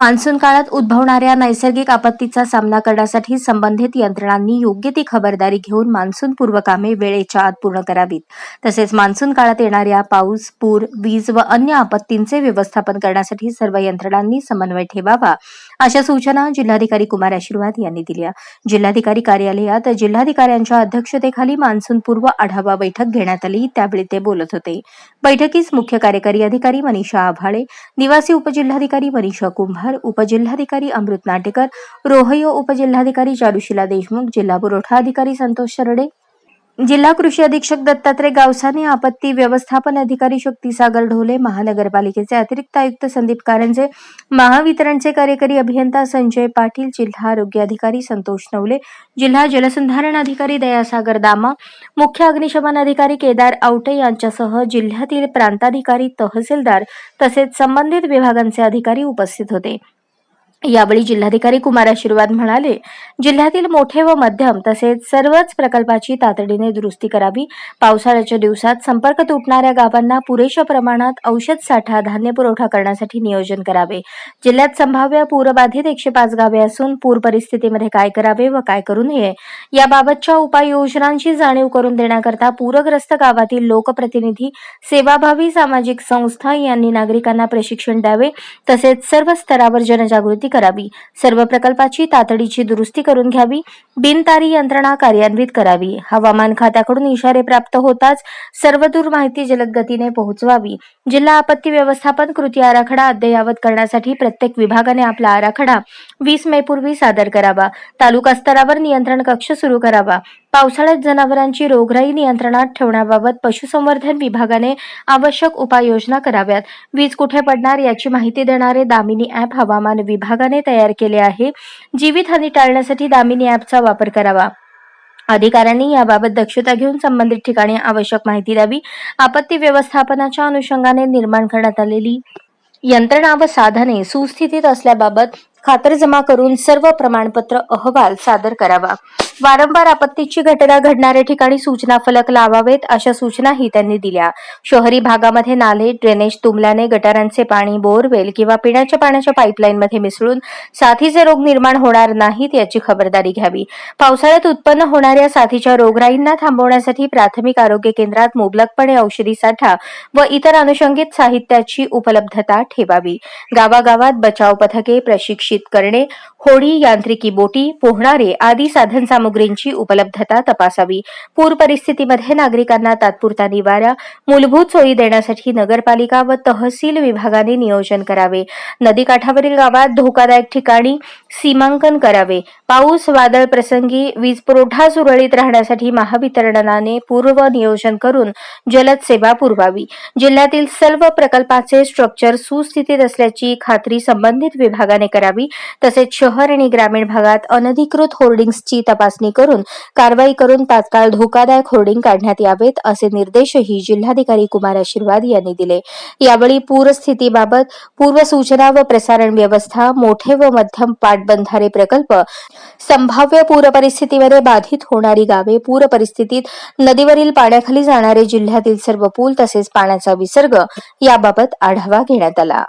Monsoon काळात उद्भवणाऱ्या नैसर्गिक आपत्तीचा सामना करण्यासाठी संबंधित यंत्रणांनी योग्य ती खबरदारी घेऊन मान्सून पूर्व कामे वेळेच्या आत पूर्ण करावीत. तसेच मान्सून काळात येणाऱ्या पाऊस पूर वीज व अन्य आपत्तींचे व्यवस्थापन करण्यासाठी सर्व यंत्रणांनी समन्वय ठेवावा अशा सूचना जिल्हाधिकारी कुमार आशीर्वाद यांनी दिल्या. जिल्हाधिकारी कार्यालयात जिल्हाधिकाऱ्यांच्या अध्यक्षतेखाली मान्सून पूर्व आढावा बैठक घेण्यात आली त्यावेळी ते बोलत होते. बैठकीस मुख्य कार्यकारी अधिकारी मनीषा आभाळे निवासी उपजिल्हाधिकारी मनीषा कुंभार उपजिल्हाधिकारी अमृत नाटेकर रोहयो उपजिल्हाधिकारी चारुशिला देशमुख जिल्हा पुरवठा अधिकारी संतोष शरडे जिल्हा कृषी अधीक्षक दत्तात्रय गावसाने आपत्ती व्यवस्थापन अधिकारी शक्तीसागर ढोले महानगरपालिकेचे अतिरिक्त आयुक्त संदीप कारंजे महावितरणचे कार्यकारी अभियंता संजय पाटील जिल्हा आरोग्य अधिकारी संतोष नवले जिल्हा जलसंधारण अधिकारी दयासागर दामा मुख्य अग्निशमन अधिकारी केदार आवटे यांच्यासह जिल्ह्यातील प्रांताधिकारी तहसीलदार तसेच संबंधित विभागांचे अधिकारी उपस्थित होते. यावेळी जिल्हाधिकारी कुमार आशीर्वाद म्हणाले जिल्ह्यातील मोठे व मध्यम तसेच सर्वच प्रकल्पाची तातडीने दुरुस्ती करावी. पावसाळ्याच्या दिवसात संपर्क तुटणाऱ्या गावांना पुरेशा प्रमाणात औषध साठा धान्य पुरवठा करण्यासाठी नियोजन करावे. जिल्ह्यात संभाव्य पूरबाधित एकशे पाच गावे असून पूर परिस्थितीमध्ये काय करावे व काय करू नये याबाबतच्या उपाययोजनांची जाणीव करून देण्याकरता पूरग्रस्त गावातील लोकप्रतिनिधी सेवाभावी सामाजिक संस्था यांनी नागरिकांना प्रशिक्षण द्यावे. तसेच सर्व स्तरावर जनजागृती करावी. सर्व प्रकल्पाची तातडीची दुरुस्ती करून घ्यावी. बिनतारी यंत्रणा कार्यान्वित करावी. हवामान खात्याकडून इशारे प्राप्त होताच सर्वदूर माहिती जलद गतीने पोहोचवावी. जिल्हा आपत्ती व्यवस्थापन कृती आराखडा अद्ययावत करण्यासाठी प्रत्येक विभागाने आपला आराखडा वीस मे पूर्वी सादर करावा. तालुका स्तरावर नियंत्रण कक्ष सुरू करावा. पावसाळ्यात जनावरांची रोगराई नियंत्रणात ठेवण्याबाबत पशुसंवर्धन विभागाने आवश्यक उपाययोजना कराव्यात. वीज कुठे पडणार याची माहिती देणारे दामिनी ॲप हवामान विभागाने तयार केले आहे. जीवितहानी टाळण्यासाठी दामिनी ॲपचा वापर करावा. अधिकाऱ्यांनी याबाबत दक्षता घेऊन संबंधित ठिकाणी आवश्यक माहिती द्यावी. आपत्ती व्यवस्थापनाच्या अनुषंगाने निर्माण करण्यात आलेली यंत्रणा व साधने सुस्थितीत असल्याबाबत खातरजमा करून सर्व प्रमाणपत्र अहवाल सादर करावा. वारंवार आपत्तीची घटना घडणाऱ्या ठिकाणी सूचना फलक लावावेत अशा सूचनाही त्यांनी दिल्या. शहरी भागामध्ये नाले ड्रेनेज तुंबल्याने गटारांचे पाणी बोरवेल किंवा पिण्याच्या पाण्याच्या पाईपलाईनमध्ये मिसळून साथीचे रोग निर्माण होणार नाहीत याची खबरदारी घ्यावी. पावसाळ्यात उत्पन्न होणाऱ्या साथीच्या रोगराईंना थांबवण्यासाठी प्राथमिक आरोग्य केंद्रात मुबलकपणे औषधी साठा व इतर अनुषंगित साहित्याची उपलब्धता ठेवावी. गावागावात बचाव पथके प्रशिक्षित करणे होडी यांत्रिकी बोटी पोहणारे आदी सामुग्रींची उपलब्धता तपासावी. पूर परिस्थितीमध्ये नागरिकांना तात्पुरता निवारा मूलभूत सोयी देण्यासाठी नगरपालिका व तहसील विभागाने नियोजन करावे. नदीकाठावरील गावात धोकादायक ठिकाणी सीमांकन करावे. पाऊस वादळ प्रसंगी वीज पुरवठा सुरळीत राहण्यासाठी महावितरणाने पूर्व नियोजन करून जलद सेवा पुरवावी. जिल्ह्यातील सर्व प्रकल्पाचे स्ट्रक्चर सुस्थितीत असल्याची खात्री संबंधित विभागाने करावी तसेच शहर आणि ग्रामीण भागात अनधिकृत होर्डिंग्सची तपासणी करून कारवाई करून तात्काळ धोकादायक होर्डिंग काढण्यात यावेत असे निर्देशही जिल्हाधिकारी कुमार आशीर्वाद यांनी दिले. यावेळी पूरस्थितीबाबत पूर्वसूचना व प्रसारण व्यवस्था मोठे व मध्यम पाटबंधारे प्रकल्प संभाव्य पूर परिस्थितीमध्ये बाधित होणारी गावे पूर परिस्थितीत नदीवरील पाण्याखाली जाणारे जिल्ह्यातील सर्व पूल तसेच पाण्याचा विसर्ग याबाबत आढावा घेण्यात आला.